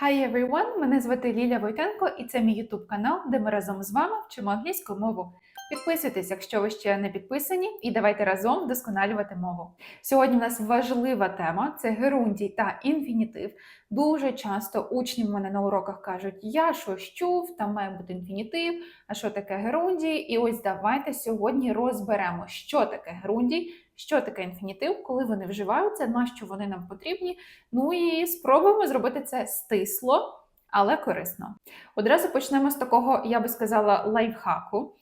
Hi everyone! Мене звати Ліля Войтенко і це мій YouTube канал, де ми разом з вами вчимо англійську мову. Підписуйтесь, якщо ви ще не підписані, і давайте разом вдосконалювати мову. Сьогодні у нас важлива тема це герундій та інфінітив. Дуже часто учні в мене на уроках кажуть: я щось чув, там має бути інфінітив, а що таке герундій? І ось давайте сьогодні розберемо, що таке герундій, що таке інфінітив, коли вони вживаються, на що вони нам потрібні. Ну і спробуємо зробити це стисло, але корисно. Одразу почнемо з такого, я би сказала, лайфхаку.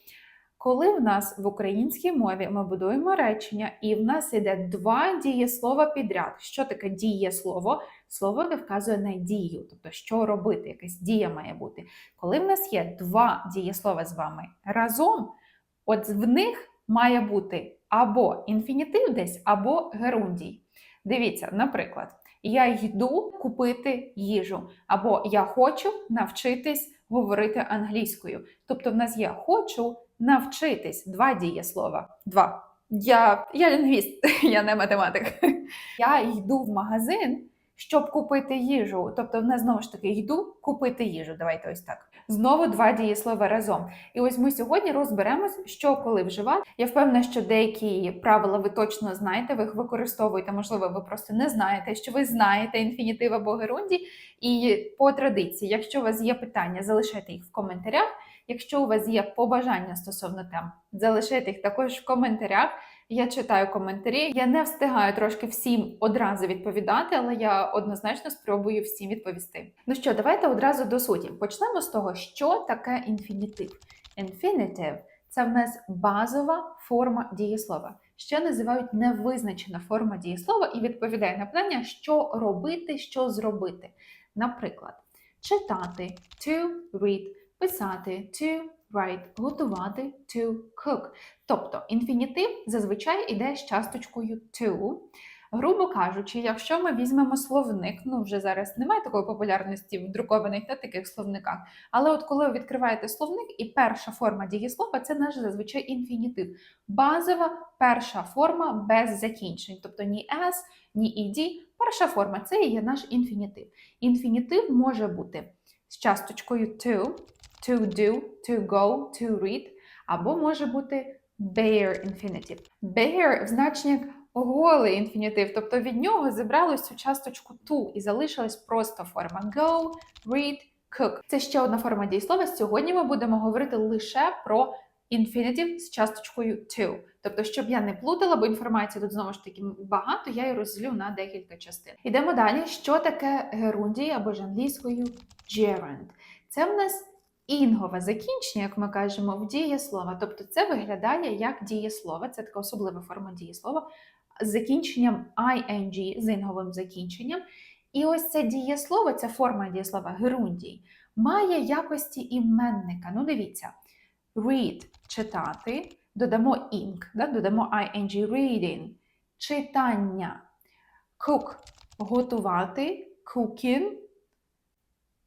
Коли в нас в українській мові ми будуємо речення, і в нас йде два дієслова підряд. Що таке дієслово? Слово не вказує на дію, тобто що робити, якась дія має бути. Коли в нас є два дієслова з вами разом, от в них має бути або інфінітив десь, або герундій. Дивіться, наприклад, я йду купити їжу, або я хочу навчитись говорити англійською. Тобто, в нас є хочу навчитись два дієслова. Два. Я, я лінгвіст, я не математик. Я йду в магазин, щоб купити їжу. Тобто, в нас знову ж таки йду купити їжу. Давайте ось так. Знову два дієслова разом. І ось ми сьогодні розберемось, що коли вживати. Я впевнена, що деякі правила ви точно знаєте, ви їх використовуєте, можливо, ви просто не знаєте, що ви знаєте інфінітив або герунді. І по традиції, якщо у вас є питання, залишайте їх в коментарях. Якщо у вас є побажання стосовно тем, залишайте їх також в коментарях. Я читаю коментарі. Я не встигаю трошки всім одразу відповідати, але я однозначно спробую всім відповісти. Ну що, давайте одразу до суті. Почнемо з того, що таке інфінітив. Infinitive – це в нас базова форма дієслова. Ще називають невизначена форма дієслова і відповідає на питання, що робити, що зробити. Наприклад, читати to read, писати to write, готувати to cook. Тобто інфінітив зазвичай іде з часточкою to. Грубо кажучи, якщо ми візьмемо словник, ну вже зараз немає такої популярності в друкованих та таких словниках, але от коли ви відкриваєте словник, і перша форма дієслова це наш зазвичай інфінітив. Базова перша форма без закінчень, тобто ні s, ні ed. Перша форма це і є наш інфінітив. Інфінітив може бути з часточкою to, to do, to go, to read, або може бути bare infinitive. Bare в значенні голий інфінітив, тобто від нього зібрали цю часточку to і залишилась просто форма go, read, cook. Це ще одна форма дієслова. Сьогодні ми будемо говорити лише про інфінітив з часточкою to. Тобто, щоб я не плутала, бо інформації тут знову ж таки багато, я її розділю на декілька частин. Йдемо далі. Що таке герундій або ж англійською gerund? Це в нас інгове закінчення, як ми кажемо, в дієслова. Тобто це виглядає як дієслово, це така особлива форма дієслова з закінченням ing, з інговим закінченням. І ось це дієслово, ця форма дієслова герундій, має якості іменника. Ну, дивіться, read читати, додамо ing, да? додамо ing reading, читання, cook готувати, cooking,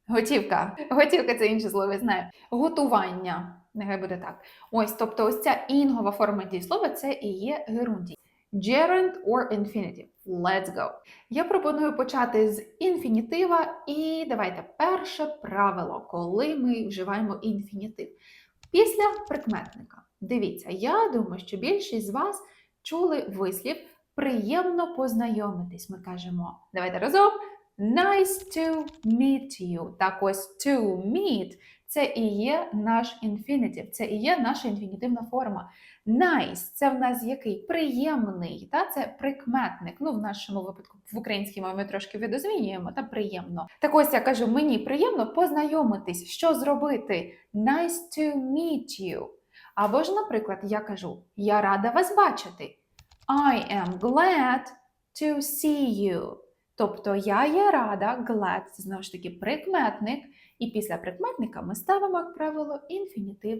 Готівка. Готівка це інше слово, я знаю. Готування. Нехай буде так. Ось, тобто, ось ця інгова форма дієслова це і є герундій. Gerund or infinitive. Let's go. Я пропоную почати з інфінітива. І давайте перше правило, коли ми вживаємо інфінітив. Після прикметника. Дивіться, я думаю, що більшість з вас чули вислів приємно познайомитись. Ми кажемо, давайте разом. Nice to meet you. Так ось to meet це і є наш інфінітив, це і є наша інфінітивна форма. Nice це в нас який приємний, та це прикметник. Ну, в нашому випадку в українській мові ми трошки видозмінюємо, та приємно. Так ось я кажу, мені приємно познайомитись, що зробити. Nice to meet you. Або ж, наприклад, я кажу, я рада вас бачити. I am glad to see you. Тобто я є рада, glad це знову ж таки прикметник, і після прикметника ми ставимо, як правило, інфінітив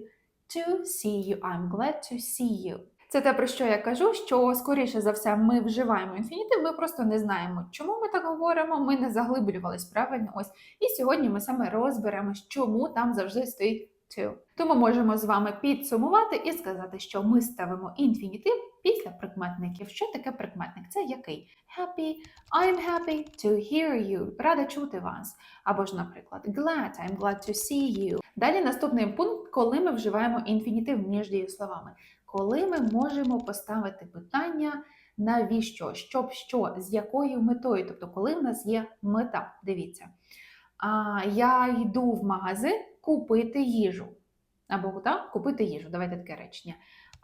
to see you. I'm glad to see you. Це те, про що я кажу, що скоріше за все ми вживаємо інфінітив, ми просто не знаємо, чому ми так говоримо, ми не заглиблювались правильно. Ось. І сьогодні ми саме розберемось, чому там завжди стоїть to. Тому можемо з вами підсумувати і сказати, що ми ставимо інфінітив після прикметників. Що таке прикметник? Це який? Happy, I'm happy to hear you. Рада чути вас. Або ж, наприклад, glad, I'm glad to see you. Далі наступний пункт, коли ми вживаємо інфінітив між дієсловами. Коли ми можемо поставити питання навіщо, щоб що, з якою метою, тобто, коли в нас є мета. Дивіться. А, я йду в магазин купити їжу. Або так, купити їжу. Давайте таке речення.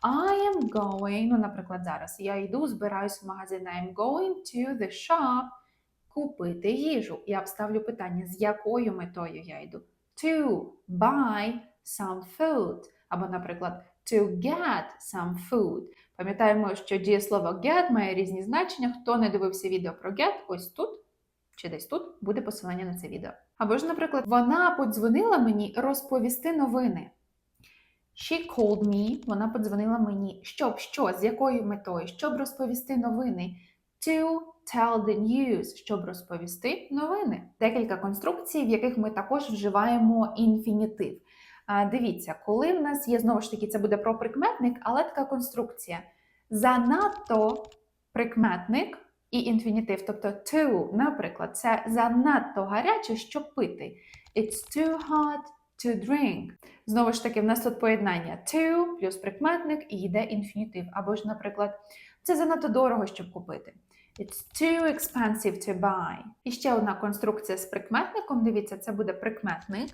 I am going, ну, наприклад, зараз я йду, збираюсь в магазин. I am going to the shop купити їжу. Я вставлю питання, з якою метою я йду. To buy some food. Або, наприклад, to get some food. Пам'ятаємо, що дієслово get має різні значення. Хто не дивився відео про get, ось тут чи десь тут буде посилання на це відео. Або ж, наприклад, вона подзвонила мені розповісти новини. She called me, вона подзвонила мені. Щоб що, з якою метою? Щоб розповісти новини. To tell the news, щоб розповісти новини. Декілька конструкцій, в яких ми також вживаємо інфінітив. Дивіться, коли в нас є знову ж таки, це буде про прикметник, але така конструкція. Занадто прикметник і інфінітив, тобто to, наприклад, це занадто гаряче, щоб пити. It's too hot to drink. Знову ж таки, в нас тут поєднання to плюс прикметник і йде інфінітив. Або ж, наприклад, це занадто дорого, щоб купити. It's too expensive to buy. І ще одна конструкція з прикметником. Дивіться, це буде прикметник.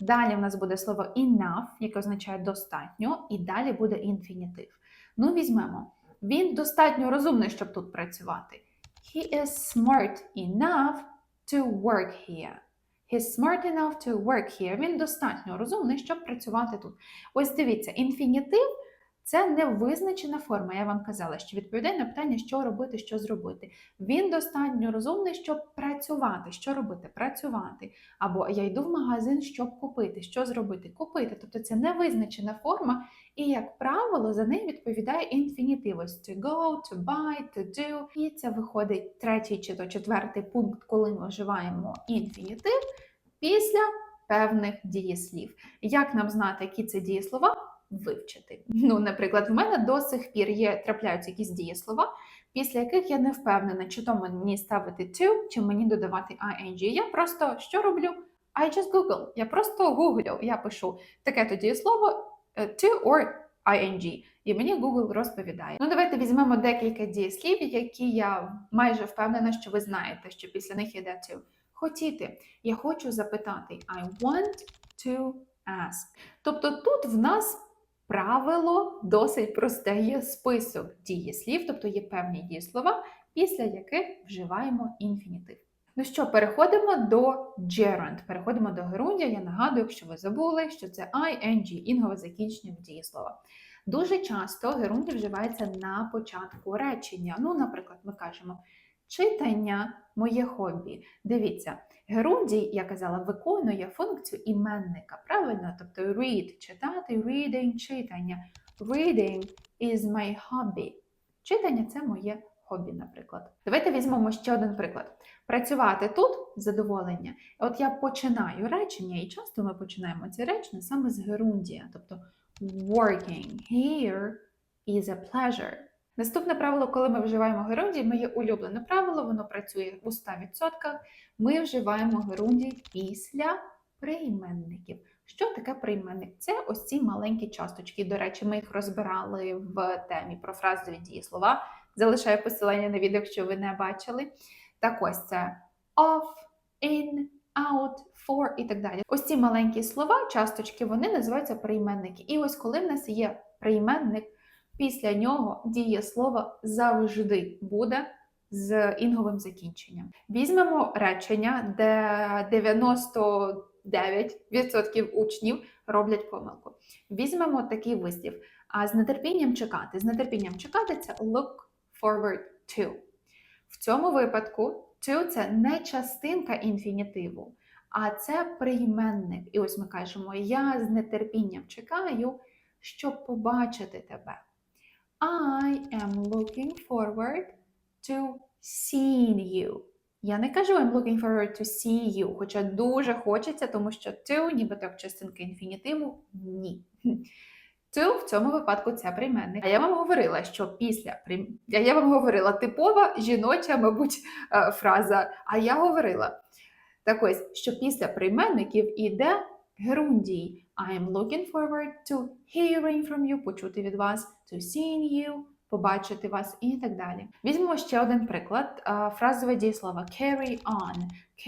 Далі в нас буде слово enough, яке означає достатньо, і далі буде інфінітив. Ну, візьмемо. Він достатньо розумний, щоб тут працювати. He is smart enough to work here. He's smart enough to work here. Він достатньо розумний, щоб працювати тут. Ось дивіться, інфінітив це невизначена форма. Я вам казала, що відповідає на питання, що робити, що зробити. Він достатньо розумний, щоб працювати. Що робити? Працювати. Або я йду в магазин, щоб купити. Що зробити? Купити. Тобто це невизначена форма, і, як правило, за неї відповідає інфінітив. To go, to buy, to do. І це виходить третій чи то четвертий пункт, коли ми вживаємо інфінітив після певних дієслів. Як нам знати, які це дієслова? Вивчити. Ну, наприклад, в мене до сих пір є трапляються якісь дієслова, після яких я не впевнена, чи то мені ставити to, чи мені додавати ing. Я просто що роблю? I just Google. Я просто гуглю. Я пишу таке то дієслово е, to or ing. І мені Google розповідає. Ну, давайте візьмемо декілька дієслів, які я майже впевнена, що ви знаєте, що після них йде to. Хотіти. Я хочу запитати. I want to ask. Тобто тут в нас правило досить просте. Є список дієслів, тобто є певні дієслова, після яких вживаємо інфінітив. Ну що, переходимо до gerund. Переходимо до герундя. Я нагадую, якщо ви забули, що це ing, інгове закінчення дієслова. Дуже часто герундій вживається на початку речення. Ну, наприклад, ми кажемо читання моє хобі. Дивіться, герундій, я казала, виконує функцію іменника. Правильно? Тобто read читати, reading читання. Reading is my hobby. Читання це моє хобі, наприклад. Давайте візьмемо ще один приклад. Працювати тут задоволення. От я починаю речення, і часто ми починаємо ці речення саме з герундія, тобто working here is a pleasure. Наступне правило, коли ми вживаємо герундій, моє улюблене правило, воно працює у 100%. Ми вживаємо герундій після прийменників. Що таке прийменник? Це ось ці маленькі часточки. До речі, ми їх розбирали в темі про фразові дієслова. Залишаю посилання на відео, якщо ви не бачили. Так ось це off, in, out, for і так далі. Ось ці маленькі слова, часточки, вони називаються прийменники. І ось коли в нас є прийменник, після нього дієслово завжди буде з інговим закінченням. Візьмемо речення, де 99% учнів роблять помилку. Візьмемо такий вислів. А з нетерпінням чекати. З нетерпінням чекати це look forward to. В цьому випадку to це не частинка інфінітиву, а це прийменник. І ось ми кажемо: Я з нетерпінням чекаю, щоб побачити тебе. I am looking forward to seeing you. Я не кажу I'm looking forward to see you, хоча дуже хочеться, тому що to, нібито як частинка інфінітиву, ні. To в цьому випадку це прийменник. А я вам говорила, що після. А я вам говорила типова жіноча, мабуть, е, фраза. А я говорила так ось, що після прийменників іде герундій. I am looking forward to hearing from you, почути від вас, to seeing you, побачити вас і так далі. Візьмемо ще один приклад. Фразове дієслово carry on.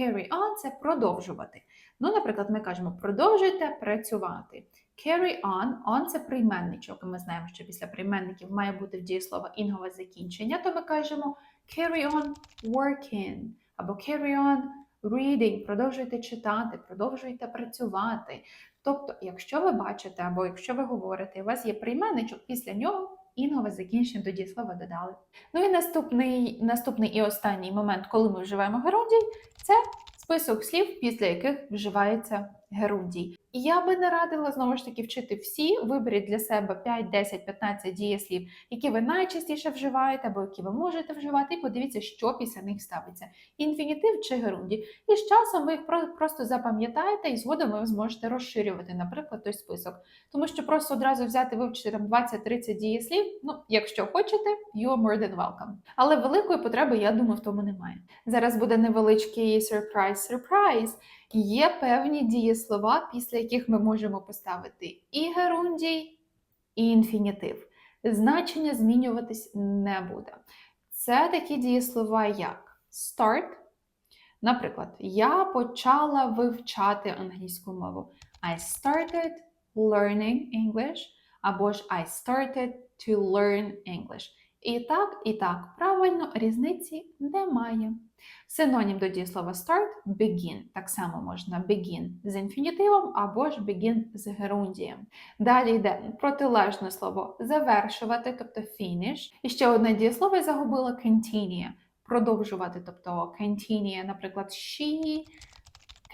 Carry on це продовжувати. Ну, наприклад, ми кажемо продовжуйте працювати. Carry on, on це прийменничок. Ми знаємо, що після прийменників має бути в дієслово інгове закінчення, то ми кажемо carry on working або carry on reading, продовжуйте читати, продовжуйте працювати. Тобто, якщо ви бачите або якщо ви говорите, у вас є прийменничок, після нього інгове закінчення до дієслова додали. Ну і наступний, наступний і останній момент, коли ми вживаємо герундій, це список слів, після яких вживається герундій. І я би не радила знову ж таки вчити всі. Виберіть для себе 5, 10, 15 дієслів, які ви найчастіше вживаєте, або які ви можете вживати, і подивіться, що після них ставиться: інфінітив чи герундій. І з часом ви їх про- просто запам'ятаєте, і згодом ви зможете розширювати, наприклад, той список. Тому що просто одразу взяти вивчити там 20-30 дієслів. Ну, якщо хочете, you are more than welcome. Але великої потреби, я думаю, в тому немає. Зараз буде невеличкий сюрприз-сюрприз. Є певні дієслова, після яких ми можемо поставити і герундій, і інфінітив. Значення змінюватись не буде. Це такі дієслова, як start. Наприклад, я почала вивчати англійську мову. I started learning English, або ж I started to learn English. І так, і так, правильно, різниці немає. Синонім до дієслова start begin. Так само можна begin з інфінітивом або ж begin з герундієм. Далі йде протилежне слово завершувати, тобто finish. І ще одне дієслово я загубила continue. Продовжувати, тобто continue, наприклад, she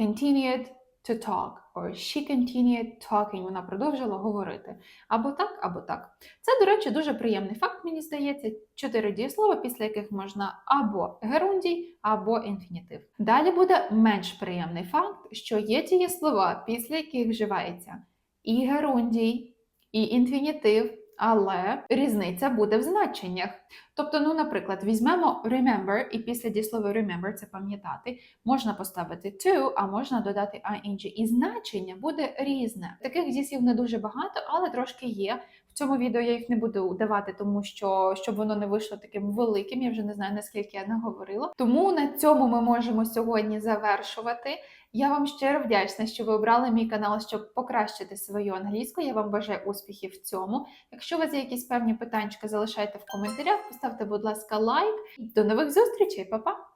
continued to talk, or she continued talking, вона продовжила говорити. Або так, або так. Це, до речі, дуже приємний факт, мені здається. Чотири дієслова, після яких можна або герундій, або інфінітив. Далі буде менш приємний факт, що є дієслова, після яких вживається і герундій, і інфінітив, але різниця буде в значеннях. Тобто, ну, наприклад, візьмемо remember, і після дієслова remember це пам'ятати, можна поставити to, а можна додати ing. І значення буде різне. Таких дієслів не дуже багато, але трошки є. В цьому відео я їх не буду давати, тому що щоб воно не вийшло таким великим, я вже не знаю наскільки я наговорила. Тому на цьому ми можемо сьогодні завершувати. Я вам щиро вдячна, що ви обрали мій канал, щоб покращити свою англійську. Я вам бажаю успіхів в цьому. Якщо у вас є якісь певні питання, залишайте в коментарях, поставте, будь ласка, лайк. До нових зустрічей, Па-па!